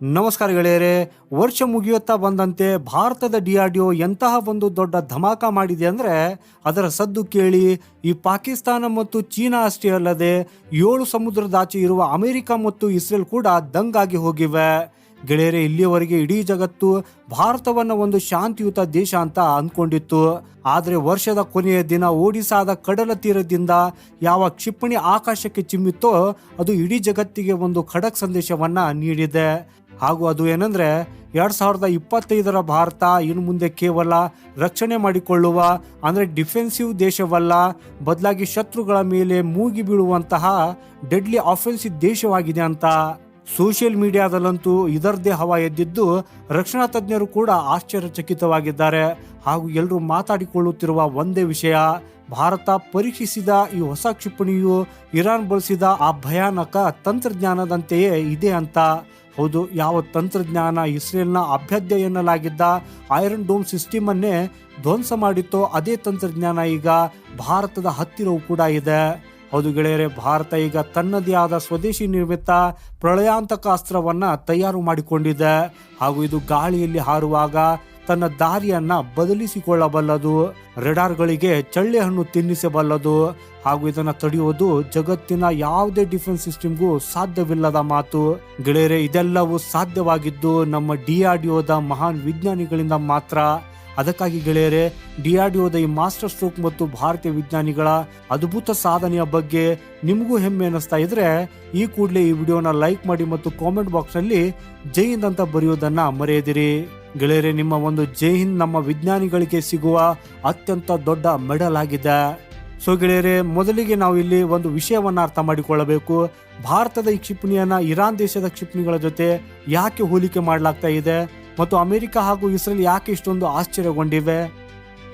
ನಮಸ್ಕಾರ ಗೆಳೆಯರೆ, ವರ್ಷ ಮುಗಿಯುತ್ತಾ ಬಂದಂತೆ ಭಾರತದ ಡಿ ಆರ್ ಡಿ ಒ ಎಂತಹ ಒಂದು ದೊಡ್ಡ ಧಮಾಕ ಮಾಡಿದೆ ಅಂದರೆ ಅದರ ಸದ್ದು ಕೇಳಿ, ಈ ಪಾಕಿಸ್ತಾನ ಮತ್ತು ಚೀನಾ ಅಷ್ಟೇ ಅಲ್ಲದೆ ಏಳು ಸಮುದ್ರದಾಚೆ ಇರುವ ಅಮೆರಿಕ ಮತ್ತು ಇಸ್ರೇಲ್ ಕೂಡ ದಂಗಾಗಿ ಹೋಗಿವೆ. ಗೆಳೆಯರೆ, ಇಲ್ಲಿಯವರೆಗೆ ಇಡೀ ಜಗತ್ತು ಭಾರತವನ್ನ ಒಂದು ಶಾಂತಿಯುತ ದೇಶ ಅಂತ ಅಂದ್ಕೊಂಡಿತ್ತು. ಆದರೆ ವರ್ಷದ ಕೊನೆಯ ದಿನ ಓಡಿಸಾದ ಕಡಲ ತೀರದಿಂದ ಯಾವ ಕ್ಷಿಪಣಿ ಆಕಾಶಕ್ಕೆ ಚಿಮ್ಮಿತ್ತೋ ಅದು ಇಡೀ ಜಗತ್ತಿಗೆ ಒಂದು ಖಡಕ್ ಸಂದೇಶವನ್ನ ನೀಡಿದೆ. ಹಾಗೂ ಅದು ಏನಂದ್ರೆ ಎರಡ್ ಸಾವಿರದ ಇಪ್ಪತ್ತೈದರ ಭಾರತ ಇನ್ನು ಮುಂದೆ ಕೇವಲ ರಕ್ಷಣೆ ಮಾಡಿಕೊಳ್ಳುವ, ಅಂದ್ರೆ ಡಿಫೆನ್ಸಿವ್ ದೇಶವಲ್ಲ, ಬದಲಾಗಿ ಶತ್ರುಗಳ ಮೇಲೆ ಮೂಗಿ ಬೀಳುವಂತಹ ಡೆಡ್ಲಿ ಆಫೆನ್ಸಿವ್ ದೇಶವಾಗಿದೆ ಅಂತ ಸೋಷಿಯಲ್ ಮೀಡಿಯಾದಲ್ಲಂತೂ ಇದರದೇ ಹವಾ ಎದ್ದಿದ್ದು ರಕ್ಷಣಾ ತಜ್ಞರು ಕೂಡ ಆಶ್ಚರ್ಯಚಕಿತವಾಗಿದ್ದಾರೆ. ಹಾಗೂ ಎಲ್ಲರೂ ಮಾತಾಡಿಕೊಳ್ಳುತ್ತಿರುವ ಒಂದೇ ವಿಷಯ, ಭಾರತ ಪರೀಕ್ಷಿಸಿದ ಈ ಹೊಸ ಕ್ಷಿಪಣಿಯು ಇರಾನ್ ಬಳಸಿದ ಆ ಭಯಾನಕ ತಂತ್ರಜ್ಞಾನದಂತೆಯೇ ಇದೆ ಅಂತ. ಹೌದು, ಯಾವ ತಂತ್ರಜ್ಞಾನ ಇಸ್ರೇಲ್ನ ಅಭ್ಯರ್ಥ್ಯ ಎನ್ನಲಾಗಿದ್ದ ಐರನ್ ಡೋಮ್ ಸಿಸ್ಟಮ್ ಅನ್ನೇ ಧ್ವಂಸ ಮಾಡಿತ್ತೋ ಅದೇ ತಂತ್ರಜ್ಞಾನ ಈಗ ಭಾರತದ ಹತ್ತಿರವೂ ಕೂಡ ಇದೆ. ಹೌದು ಗೆಳೆಯರೆ, ಭಾರತ ಈಗ ತನ್ನದೇ ಆದ ಸ್ವದೇಶಿ ನಿರ್ಮಿತ ಪ್ರಳಯಾಂತಕ ಅಸ್ತ್ರವನ್ನ ತಯಾರು ಮಾಡಿಕೊಂಡಿದೆ. ಹಾಗೂ ಇದು ಗಾಳಿಯಲ್ಲಿ ಹಾರುವಾಗ ತನ್ನ ದಾರಿಯನ್ನ ಬದಲಿಸಿಕೊಳ್ಳಬಲ್ಲದು. ರೆಡಾರ್ಗಳಿಗೆ ಚಳ್ಳೆ ಹಣ್ಣು ತಿನ್ನಿಸಬಲ್ಲದು. ಹಾಗೂ ಇದನ್ನ ತಡೆಯುವುದು ಜಗತ್ತಿನ ಯಾವುದೇ ಡಿಫೆನ್ಸ್ ಸಿಸ್ಟಮ್ಗೂ ಸಾಧ್ಯವಿಲ್ಲದ ಮಾತು. ಗೆಳೆಯರೆ, ಇದೆಲ್ಲವೂ ಸಾಧ್ಯವಾಗಿದ್ದು ನಮ್ಮ ಡಿಆರ್ಡಿಒದ ಮಹಾನ್ ವಿಜ್ಞಾನಿಗಳಿಂದ ಮಾತ್ರ. ಅದಕ್ಕಾಗಿ ಗೆಳೆಯರೆ, ಡಿಆರ್ಡಿಒದ ಈ ಮಾಸ್ಟರ್ ಸ್ಟ್ರೋಕ್ ಮತ್ತು ಭಾರತೀಯ ವಿಜ್ಞಾನಿಗಳ ಅದ್ಭುತ ಸಾಧನೆಯ ಬಗ್ಗೆ ನಿಮಗೂ ಹೆಮ್ಮೆ ಅನಿಸ್ತಾ ಇದ್ರೆ, ಈ ಕೂಡಲೇ ಈ ವಿಡಿಯೋನ ಲೈಕ್ ಮಾಡಿ ಮತ್ತು ಕಾಮೆಂಟ್ ಬಾಕ್ಸ್ನಲ್ಲಿ ಜೈ ಅಂತ ಬರೆಯೋದನ್ನ ಮರೆಯದಿರಿ. ಗೆಳೆಯರೆ, ನಿಮ್ಮ ಒಂದು ಜೈ ಹಿಂದ್ ನಮ್ಮ ವಿಜ್ಞಾನಿಗಳಿಗೆ ಸಿಗುವ ಅತ್ಯಂತ ದೊಡ್ಡ ಮೆಡಲ್ ಆಗಿದೆ. ಸೊ ಗೆಳೆಯರೆ, ಮೊದಲಿಗೆ ನಾವು ಇಲ್ಲಿ ಒಂದು ವಿಷಯವನ್ನು ಅರ್ಥ ಮಾಡಿಕೊಳ್ಳಬೇಕು. ಭಾರತದ ಈ ಕ್ಷಿಪಣಿಯನ್ನ ಇರಾನ್ ದೇಶದ ಕ್ಷಿಪಣಿಗಳ ಜೊತೆ ಯಾಕೆ ಹೋಲಿಕೆ ಮಾಡಲಾಗ್ತಾ ಇದೆ? ಮತ್ತು ಅಮೆರಿಕ ಹಾಗೂ ಇಸ್ರೇಲ್ ಯಾಕೆ ಇಷ್ಟೊಂದು ಆಶ್ಚರ್ಯಗೊಂಡಿವೆ?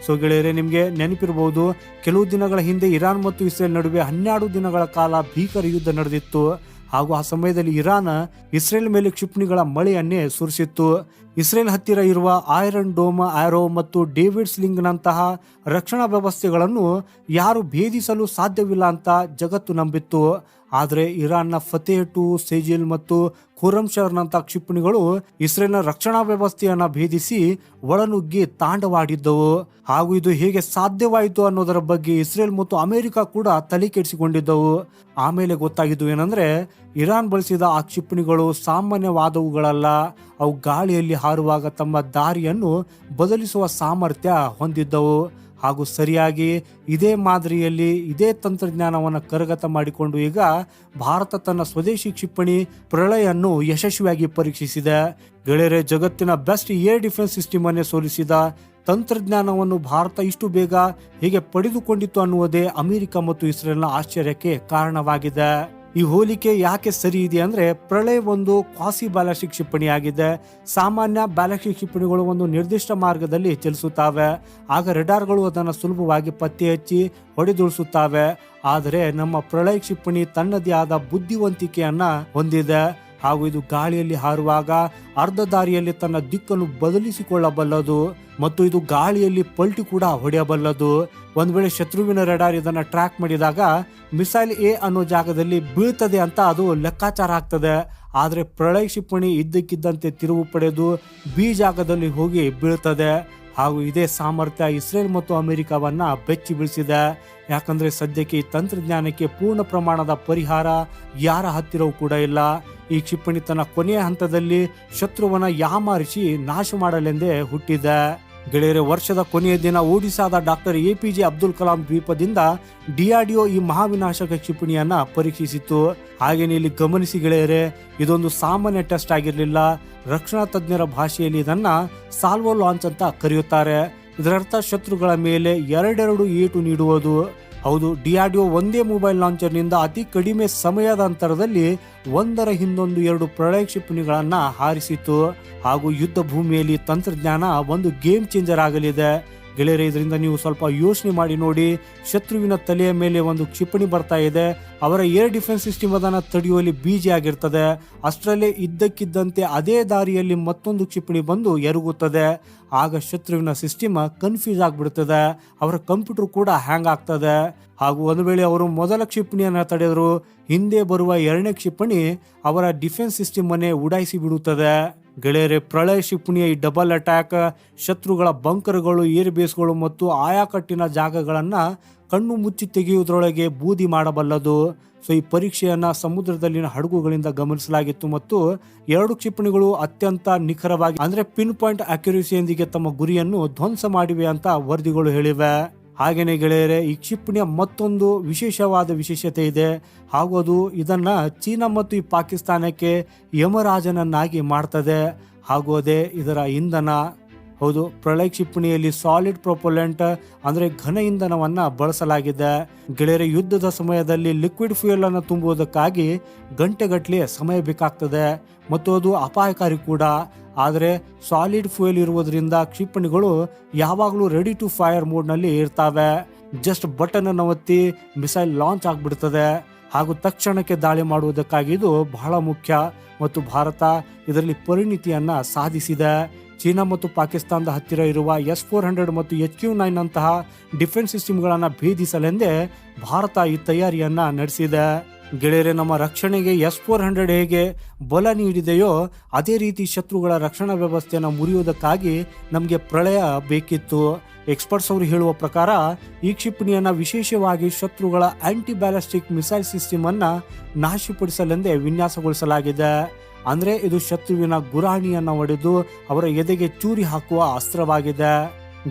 ಸೊ ಗೆಳೆಯರೆ, ನಿಮಗೆ ನೆನಪಿರಬಹುದು, ಕೆಲವು ದಿನಗಳ ಹಿಂದೆ ಇರಾನ್ ಮತ್ತು ಇಸ್ರೇಲ್ ನಡುವೆ ಹನ್ನೆರಡು ದಿನಗಳ ಕಾಲ ಭೀಕರ ಯುದ್ಧ ನಡೆದಿತ್ತು. ಹಾಗೂ ಆ ಸಮಯದಲ್ಲಿ ಇರಾನ್ ಇಸ್ರೇಲ್ ಮೇಲೆ ಕ್ಷಿಪಣಿಗಳ ಮಳೆಯನ್ನೇ ಸುರಿಸಿತ್ತು. ಇಸ್ರೇಲ್ ಹತ್ತಿರ ಇರುವ ಐರನ್ ಡೋಮ್ ಆರೋ ಮತ್ತು ಡೇವಿಡ್ ಸ್ಲಿಂಗ್ ನಂತಹ ರಕ್ಷಣಾ ವ್ಯವಸ್ಥೆಗಳನ್ನು ಯಾರು ಭೇದಿಸಲು ಸಾಧ್ಯವಿಲ್ಲ ಅಂತ ಜಗತ್ತು ನಂಬಿತ್ತು. ಆದರೆ ಇರಾನ್ನ ಫತೇಹ್ ಟು ಸೇಜಿಲ್ ಮತ್ತು ಖುರಮ್ಶರ್ನಂಥ ಕ್ಷಿಪಣಿಗಳು ಇಸ್ರೇಲ್ನ ರಕ್ಷಣಾ ವ್ಯವಸ್ಥೆಯನ್ನ ಭೇದಿಸಿ ಒಳನುಗ್ಗಿ ತಾಂಡವಾಡಿದ್ದವು. ಹಾಗೂ ಇದು ಹೇಗೆ ಸಾಧ್ಯವಾಯಿತು ಅನ್ನೋದರ ಬಗ್ಗೆ ಇಸ್ರೇಲ್ ಮತ್ತು ಅಮೆರಿಕ ಕೂಡ ತಲೆ ಕೆಡಿಸಿಕೊಂಡಿದ್ದವು. ಆಮೇಲೆ ಗೊತ್ತಾಗಿದ್ದು ಏನಂದ್ರೆ, ಇರಾನ್ ಬಳಸಿದ ಆ ಕ್ಷಿಪಣಿಗಳು ಸಾಮಾನ್ಯವಾದವುಗಳಲ್ಲ. ಅವು ಗಾಳಿಯಲ್ಲಿ ಹಾರುವಾಗ ತಮ್ಮ ದಾರಿಯನ್ನು ಬದಲಿಸುವ ಸಾಮರ್ಥ್ಯ ಹೊಂದಿದ್ದವು. ಹಾಗೂ ಸರಿಯಾಗಿ ಇದೇ ಮಾದರಿಯಲ್ಲಿ ಇದೇ ತಂತ್ರಜ್ಞಾನವನ್ನು ಕರಗತ ಮಾಡಿಕೊಂಡು ಈಗ ಭಾರತ ತನ್ನ ಸ್ವದೇಶಿ ಕ್ಷಿಪಣಿ ಪ್ರಳಯನ್ನು ಯಶಸ್ವಿಯಾಗಿ ಪರೀಕ್ಷಿಸಿದೆ. ಗೆಳೆಯರೆ, ಜಗತ್ತಿನ ಬೆಸ್ಟ್ ಏರ್ ಡಿಫೆನ್ಸ್ ಸಿಸ್ಟಮ್ ಅನ್ನೇ ಸೋಲಿಸಿದ ತಂತ್ರಜ್ಞಾನವನ್ನು ಭಾರತ ಇಷ್ಟು ಬೇಗ ಹೇಗೆ ಪಡೆದುಕೊಂಡಿತ್ತು ಅನ್ನುವುದೇ ಅಮೆರಿಕ ಮತ್ತು ಇಸ್ರೇಲ್ನ ಆಶ್ಚರ್ಯಕ್ಕೆ ಕಾರಣವಾಗಿದೆ. ಈ ಹೋಲಿಕೆ ಯಾಕೆ ಸರಿ ಇದೆ ಅಂದ್ರೆ ಪ್ರಳಯ ಒಂದು ಕ್ವಾಸಿ ಬ್ಯಾಲಸ್ಟಿಕ್ ಕ್ಷಿಪಣಿ ಆಗಿದೆ. ಸಾಮಾನ್ಯ ಬ್ಯಾಲಸ್ಟಿಕ್ ಕ್ಷಿಪಣಿಗಳು ಒಂದು ನಿರ್ದಿಷ್ಟ ಮಾರ್ಗದಲ್ಲಿ ಚಲಿಸುತ್ತವೆ. ಆಗ ರೆಡಾರ್ಗಳು ಅದನ್ನು ಸುಲಭವಾಗಿ ಪತ್ತೆ ಹಚ್ಚಿ ಹೊಡೆದುಳಿಸುತ್ತವೆ. ಆದರೆ ನಮ್ಮ ಪ್ರಳಯ ಕ್ಷಿಪಣಿ ತನ್ನದೇ ಆದ ಬುದ್ಧಿವಂತಿಕೆಯನ್ನು ಹೊಂದಿದೆ. ಹಾಗೂ ಇದು ಗಾಳಿಯಲ್ಲಿ ಹಾರುವಾಗ ಅರ್ಧ ದಾರಿಯಲ್ಲಿ ತನ್ನ ದಿಕ್ಕನ್ನು ಬದಲಿಸಿಕೊಳ್ಳಬಲ್ಲದು ಮತ್ತು ಇದು ಗಾಳಿಯಲ್ಲಿ ಪಲ್ಟಿ ಕೂಡ ಹೊಡೆಯಬಲ್ಲದು. ಒಂದು ವೇಳೆ ಶತ್ರುವಿನ ರೆಡಾರ್ ಇದನ್ನ ಟ್ರ್ಯಾಕ್ ಮಾಡಿದಾಗ ಮಿಸೈಲ್ ಎ ಅನ್ನೋ ಜಾಗದಲ್ಲಿ ಬೀಳ್ತದೆ ಅಂತ ಅದು ಲೆಕ್ಕಾಚಾರ ಆಗ್ತದೆ. ಆದರೆ ಪ್ರಳಯ ಕ್ಷಿಪಣಿ ಇದ್ದಕ್ಕಿದ್ದಂತೆ ತಿರುವು ಪಡೆದು ಬಿ ಜಾಗದಲ್ಲಿ ಹೋಗಿ ಬೀಳ್ತದೆ. ಹಾಗೂ ಇದೇ ಸಾಮರ್ಥ್ಯ ಇಸ್ರೇಲ್ ಮತ್ತು ಅಮೆರಿಕವನ್ನ ಬೆಚ್ಚಿ ಬೀಳಿಸಿದೆ. ಯಾಕಂದ್ರೆ ಸದ್ಯಕ್ಕೆ ಈ ತಂತ್ರಜ್ಞಾನಕ್ಕೆ ಪೂರ್ಣ ಪ್ರಮಾಣದ ಪರಿಹಾರ ಯಾರ ಹತ್ತಿರವೂ ಕೂಡ ಇಲ್ಲ. ಈ ಕ್ಷಿಪಣಿ ತನ್ನ ಕೊನೆಯ ಹಂತದಲ್ಲಿ ಶತ್ರುವನ್ನ ಯಾಮಾರಿಸಿ ನಾಶ ಮಾಡಲೆಂದೇ ಹುಟ್ಟಿದೆ. ಗೆಳೆಯರೆ, ವರ್ಷದ ಕೊನೆಯ ದಿನ ಓಡಿಸಾದ doctor A P J Abdul Kalam ದ್ವೀಪದಿಂದ DRDO ಈ ಮಹಾವಿನಾಶಕ ಕ್ಷಿಪಣಿಯನ್ನ ಪರೀಕ್ಷಿಸಿತ್ತು. ಹಾಗೇನೆ ಇಲ್ಲಿ ಗಮನಿಸಿ ಗೆಳೆಯರೆ, ಇದೊಂದು ಸಾಮಾನ್ಯ ಟೆಸ್ಟ್ ಆಗಿರಲಿಲ್ಲ. ರಕ್ಷಣಾ ತಜ್ಞರ ಭಾಷೆಯಲ್ಲಿ ಇದನ್ನ ಸಾಲ್ವೋ ಲಾಂಚ್ ಅಂತ ಕರೆಯುತ್ತಾರೆ. ಇದರರ್ಥ ಶತ್ರುಗಳ ಮೇಲೆ ಎರಡೆರಡು ಏಟು ನೀಡುವುದು. ಹೌದು, ಡಿಆರ್ಡಿಒ ಒಂದೇ ಮೊಬೈಲ್ ಲಾಂಚರ್ನಿಂದ ಅತಿ ಕಡಿಮೆ ಸಮಯದ ಅಂತರದಲ್ಲಿ ಒಂದರ ಹಿಂದೊಂದು ಎರಡು ಪ್ರಳಯ ಕ್ಷಿಪಣಿಗಳನ್ನ ಹಾರಿಸಿತು ಹಾಗೂ ಯುದ್ಧ ಭೂಮಿಯಲ್ಲಿ ತಂತ್ರಜ್ಞಾನ ಒಂದು ಗೇಮ್ ಚೇಂಜರ್ ಆಗಲಿದೆ. ಗೆಳೆಯರೆ, ಇದರಿಂದ ನೀವು ಸ್ವಲ್ಪ ಯೋಚನೆ ಮಾಡಿ ನೋಡಿ, ಶತ್ರುವಿನ ತಲೆಯ ಮೇಲೆ ಒಂದು ಕ್ಷಿಪಣಿ ಬರ್ತಾ ಇದೆ. ಅವರ ಏರ್ ಡಿಫೆನ್ಸ್ ಸಿಸ್ಟಮ್ ಅದನ್ನು ತಡೆಯುವಲ್ಲಿ ಬೀಜಿ ಆಗಿರ್ತದೆ. ಅಷ್ಟರಲ್ಲೇ ಇದ್ದಕ್ಕಿದ್ದಂತೆ ಅದೇ ದಾರಿಯಲ್ಲಿ ಮತ್ತೊಂದು ಕ್ಷಿಪಣಿ ಬಂದು ಎರಗುತ್ತದೆ. ಆಗ ಶತ್ರುವಿನ ಸಿಸ್ಟಮ್ ಕನ್ಫ್ಯೂಸ್ ಆಗಿಬಿಡ್ತದೆ. ಅವರ ಕಂಪ್ಯೂಟರ್ ಕೂಡ ಹ್ಯಾಂಗ್ ಆಗ್ತದೆ. ಹಾಗೂ ಒಂದು ವೇಳೆ ಅವರು ಮೊದಲ ಕ್ಷಿಪಣಿಯನ್ನು ತಡೆದರು, ಹಿಂದೆ ಬರುವ ಎರಡನೇ ಕ್ಷಿಪಣಿ ಅವರ ಡಿಫೆನ್ಸ್ ಸಿಸ್ಟಮ್ ಅನ್ನೇ ಉಡಾಯಿಸಿ ಬಿಡುತ್ತದೆ. ಗೆಳೆಯರೆ, ಪ್ರಳಯ ಕ್ಷಿಪಣಿಯ ಈ ಡಬಲ್ ಅಟ್ಯಾಕ್ ಶತ್ರುಗಳ ಬಂಕರ್ಗಳು ಏರ್ ಬೇಸ್ಗಳು ಮತ್ತು ಆಯಾಕಟ್ಟಿನ ಜಾಗಗಳನ್ನು ಕಣ್ಣು ಮುಚ್ಚಿ ತೆಗೆಯುವುದರೊಳಗೆ ಬೂದಿ ಮಾಡಬಲ್ಲದು. ಸೊ ಈ ಪರೀಕ್ಷೆಯನ್ನು ಸಮುದ್ರದಲ್ಲಿನ ಹಡಗುಗಳಿಂದ ಗಮನಿಸಲಾಗಿತ್ತು ಮತ್ತು ಎರಡು ಕ್ಷಿಪಣಿಗಳು ಅತ್ಯಂತ ನಿಖರವಾಗಿ, ಅಂದರೆ ಪಿನ್ ಪಾಯಿಂಟ್ ಅಕ್ಯುರೇಸಿಯೊಂದಿಗೆ ತಮ್ಮ ಗುರಿಯನ್ನು ಧ್ವಂಸ ಮಾಡಿವೆ ಅಂತ ವರದಿಗಳು ಹೇಳಿವೆ. ಹಾಗೇನೆ ಗೆಳೆಯರೆ, ಈ ಕ್ಷಿಪಣಿಯ ಮತ್ತೊಂದು ವಿಶೇಷವಾದ ವಿಶೇಷತೆ ಇದೆ. ಹಾಗೂ ಅದು ಇದನ್ನು ಚೀನಾ ಮತ್ತು ಈ ಪಾಕಿಸ್ತಾನಕ್ಕೆ ಯಮರಾಜನನ್ನಾಗಿ ಮಾಡ್ತದೆ. ಹಾಗೂ ಅದೇ ಇದರ ಇಂಧನ ಹೌದು, ಪ್ರಳಯ ಕ್ಷಿಪಣಿಯಲ್ಲಿ ಸಾಲಿಡ್ ಪ್ರೊಪೊಲೆಂಟ್ ಅಂದ್ರೆ ಘನ ಇಂಧನವನ್ನ ಬಳಸಲಾಗಿದೆ. ಗೆಳೆಯರ, ಯುದ್ಧದ ಸಮಯದಲ್ಲಿ ಲಿಕ್ವಿಡ್ ಫ್ಯೂಯಲ್ ಅನ್ನು ತುಂಬುವುದಕ್ಕಾಗಿ ಗಂಟೆಗಟ್ಟಲೆ ಸಮಯ ಬೇಕಾಗ್ತದೆ. ಮತ್ತು ಅದು ಅಪಾಯಕಾರಿ ಕೂಡ. ಆದರೆ ಸಾಲಿಡ್ ಫ್ಯೂಯಲ್ ಇರುವುದರಿಂದ ಕ್ಷಿಪಣಿಗಳು ಯಾವಾಗಲೂ ರೆಡಿ ಟು ಫೈರ್ ಮೋಡ್ನಲ್ಲಿ ಇರ್ತವೆ. ಜಸ್ಟ್ ಬಟನ್ ಅನ್ನು ಒತ್ತಿ ಮಿಸೈಲ್ ಲಾಂಚ್ ಆಗಿಬಿಡ್ತದೆ. ಹಾಗೂ ತಕ್ಷಣಕ್ಕೆ ದಾಳಿ ಮಾಡುವುದಕ್ಕಾಗಿ ಇದು ಬಹಳ ಮುಖ್ಯ. ಮತ್ತು ಭಾರತ ಇದರಲ್ಲಿ ಪರಿಣಿತಿಯನ್ನ ಸಾಧಿಸಿದೆ. ಚೀನಾ ಮತ್ತು ಪಾಕಿಸ್ತಾನದ ಹತ್ತಿರ ಇರುವ ಎಸ್ ಫೋರ್ ಹಂಡ್ರೆಡ್ ಮತ್ತು ಎಚ್ ಕ್ಯೂ ನೈನ್ ಅಂತಹ ಡಿಫೆನ್ಸ್ ಸಿಸ್ಟಮ್ಗಳನ್ನು ಭೇದಿಸಲೆಂದೇ ಭಾರತ ಈ ತಯಾರಿಯನ್ನು ನಡೆಸಿದೆ. ಗೆಳೆಯರೆ, ನಮ್ಮ ರಕ್ಷಣೆಗೆ ಎಸ್ ಫೋರ್ ಹಂಡ್ರೆಡ್ ಹೇಗೆ ಬಲ ನೀಡಿದೆಯೋ ಅದೇ ರೀತಿ ಶತ್ರುಗಳ ರಕ್ಷಣಾ ವ್ಯವಸ್ಥೆಯನ್ನು ಮುರಿಯುವುದಕ್ಕಾಗಿ ನಮಗೆ ಪ್ರಳಯ ಬೇಕಿತ್ತು. ಎಕ್ಸ್ಪರ್ಟ್ಸ್ ಅವರು ಹೇಳುವ ಪ್ರಕಾರ, ಈ ಕ್ಷಿಪಣಿಯನ್ನು ವಿಶೇಷವಾಗಿ ಶತ್ರುಗಳ ಆಂಟಿ ಬ್ಯಾಲಿಸ್ಟಿಕ್ ಮಿಸೈಲ್ ಸಿಸ್ಟಮ್ ಅನ್ನ ನಾಶಪಡಿಸಲೆಂದೇ ವಿನ್ಯಾಸಗೊಳಿಸಲಾಗಿದೆ. ಅಂದರೆ ಇದು ಶತ್ರುವಿನ ಗುರಾಣಿಯನ್ನು ಒಡೆದು ಅವರ ಎದೆಗೆ ಚೂರಿ ಹಾಕುವ ಅಸ್ತ್ರವಾಗಿದೆ.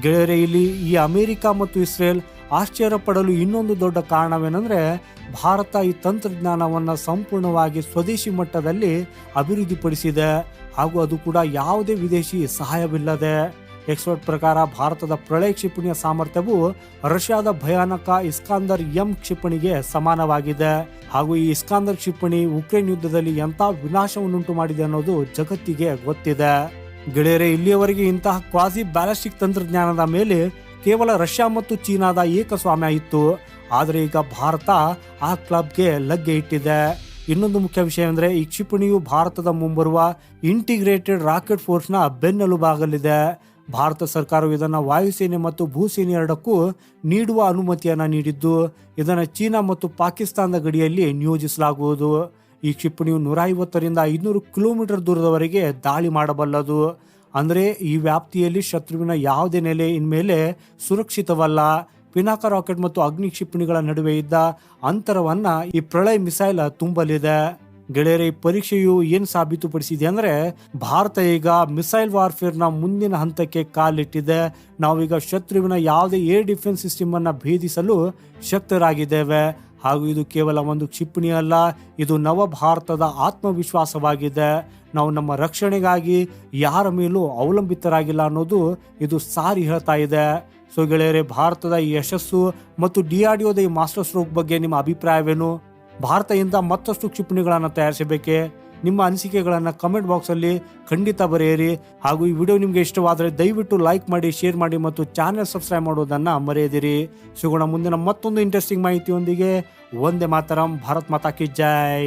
ಗೆಳೆಯರೆ, ಇಲ್ಲಿ ಈ ಅಮೆರಿಕ ಮತ್ತು ಇಸ್ರೇಲ್ ಆಶ್ಚರ್ಯ ಪಡಲು ಇನ್ನೊಂದು ದೊಡ್ಡ ಕಾರಣವೇನೆಂದರೆ ಭಾರತ ಈ ತಂತ್ರಜ್ಞಾನವನ್ನು ಸಂಪೂರ್ಣವಾಗಿ ಸ್ವದೇಶಿ ಮಟ್ಟದಲ್ಲಿ ಅಭಿವೃದ್ಧಿಪಡಿಸಿದೆ. ಹಾಗೂ ಅದು ಕೂಡ ಯಾವುದೇ ವಿದೇಶಿ ಸಹಾಯವಿಲ್ಲದೆ. ಎಕ್ಸ್ಪರ್ಟ್ ಪ್ರಕಾರ ಭಾರತದ ಪ್ರಳಯ ಕ್ಷಿಪಣಿಯ ಸಾಮರ್ಥ್ಯವು ರಷ್ಯಾದ ಭಯಾನಕ ಇಸ್ಕಾಂದರ್ ಎಂ ಕ್ಷಿಪಣಿಗೆ ಸಮಾನವಾಗಿದೆ. ಹಾಗೂ ಈ ಇಸ್ಕಾಂದರ್ ಕ್ಷಿಪಣಿ ಉಕ್ರೇನ್ ಯುದ್ಧದಲ್ಲಿ ಎಂಥ ವಿನಾಶವನ್ನುಂಟು ಮಾಡಿದೆ ಅನ್ನೋದು ಜಗತ್ತಿಗೆ ಗೊತ್ತಿದೆ. ಗೆಳೆಯರೇ, ಇಲ್ಲಿಯವರೆಗೆ ಇಂತಹ ಕ್ವಾಸಿ ಬ್ಯಾಲಿಸ್ಟಿಕ್ ತಂತ್ರಜ್ಞಾನದ ಮೇಲೆ ಕೇವಲ ರಷ್ಯಾ ಮತ್ತು ಚೀನಾದ ಏಕಸ್ವಾಮ್ಯ ಇತ್ತು. ಆದರೆ ಈಗ ಭಾರತ ಆ ಕ್ಲಬ್ಗೆ ಲಗ್ಗೆ ಇಟ್ಟಿದೆ. ಇನ್ನೊಂದು ಮುಖ್ಯ ವಿಷಯ ಅಂದರೆ ಈ ಕ್ಷಿಪಣಿಯು ಭಾರತದ ಮುಂಬರುವ ಇಂಟಿಗ್ರೇಟೆಡ್ ರಾಕೆಟ್ ಫೋರ್ಸ್ನ ಬೆನ್ನೆಲುಬಾಗಲಿದೆ ಭಾರತ ಸರ್ಕಾರವು ಇದನ್ನು ವಾಯುಸೇನೆ ಮತ್ತು ಭೂಸೇನೆ ಎರಡಕ್ಕೂ ನೀಡುವ ಅನುಮತಿಯನ್ನು ನೀಡಿದ್ದು, ಇದನ್ನು ಚೀನಾ ಮತ್ತು ಪಾಕಿಸ್ತಾನದ ಗಡಿಯಲ್ಲಿ ನಿಯೋಜಿಸಲಾಗುವುದು. ಈ ಕ್ಷಿಪಣಿಯು ನೂರ ಐವತ್ತರಿಂದ ಐನೂರು ಕಿಲೋಮೀಟರ್ ದೂರದವರೆಗೆ ದಾಳಿ ಮಾಡಬಲ್ಲದು. ಅಂದರೆ ಈ ವ್ಯಾಪ್ತಿಯಲ್ಲಿ ಶತ್ರುವಿನ ಯಾವುದೇ ನೆಲೆ ಇನ್ಮೇಲೆ ಸುರಕ್ಷಿತವಲ್ಲ. ಪಿನಾಕ ರಾಕೆಟ್ ಮತ್ತು ಅಗ್ನಿ ಕ್ಷಿಪಣಿಗಳ ನಡುವೆ ಇದ್ದ ಅಂತರವನ್ನ ಈ ಪ್ರಳಯ ಮಿಸೈಲ್ ತುಂಬಲಿದೆ. ಗೆಳೆಯರೆ, ಈ ಪರೀಕ್ಷೆಯು ಏನ್ ಸಾಬೀತುಪಡಿಸಿದೆ ಅಂದ್ರೆ ಭಾರತ ಈಗ ಮಿಸೈಲ್ ವಾರ್ಫೇರ್ನ ಮುಂದಿನ ಹಂತಕ್ಕೆ ಕಾಲಿಟ್ಟಿದೆ. ನಾವೀಗ ಶತ್ರುವಿನ ಯಾವುದೇ ಏರ್ ಡಿಫೆನ್ಸ್ ಸಿಸ್ಟಮ್ ಅನ್ನ ಭೇದಿಸಲು ಶಕ್ತರಾಗಿದ್ದೇವೆ. ಹಾಗೂ ಇದು ಕೇವಲ ಒಂದು ಕ್ಷಿಪಣಿ ಅಲ್ಲ ಇದು ನವ ಭಾರತದ ಆತ್ಮವಿಶ್ವಾಸವಾಗಿದೆ. ನಾವು ನಮ್ಮ ರಕ್ಷಣೆಗಾಗಿ ಯಾರ ಮೇಲೂ ಅವಲಂಬಿತರಾಗಿಲ್ಲ ಅನ್ನೋದು ಇದು ಸಾರಿ ಹೇಳ್ತಾ ಇದೆ. ಸೊ ಗೆಳೆಯರೆ, ಭಾರತದ ಈ ಯಶಸ್ಸು ಮತ್ತು ಡಿ ಆರ್ ಡಿ ಈ ಮಾಸ್ಟರ್ ಸ್ಟ್ರೋಕ್ ಬಗ್ಗೆ ನಿಮ್ಮ ಅಭಿಪ್ರಾಯವೇನು? ಭಾರತದಿಂದ ಮತ್ತಷ್ಟು ಕ್ಷಿಪಣಿಗಳನ್ನು ತಯಾರಿಸಬೇಕೆ? ನಿಮ್ಮ ಅನಿಸಿಕೆಗಳನ್ನು ಕಮೆಂಟ್ ಬಾಕ್ಸಲ್ಲಿ ಖಂಡಿತ ಬರೆಯಿರಿ. ಹಾಗೂ ಈ ವಿಡಿಯೋ ನಿಮಗೆ ಇಷ್ಟವಾದರೆ ದಯವಿಟ್ಟು ಲೈಕ್ ಮಾಡಿ ಶೇರ್ ಮಾಡಿ ಮತ್ತು ಚಾನೆಲ್ ಸಬ್ಸ್ಕ್ರೈಬ್ ಮಾಡೋದನ್ನು ಮರೆಯದಿರಿ. ಸಿಗೋಣ ಮುಂದಿನ ಮತ್ತೊಂದು ಇಂಟ್ರೆಸ್ಟಿಂಗ್ ಮಾಹಿತಿಯೊಂದಿಗೆ. ಒಂದೇ ಮಾತರಂ, ಭಾರತ್ ಮಾತಾ ಕಿ ಜೈ.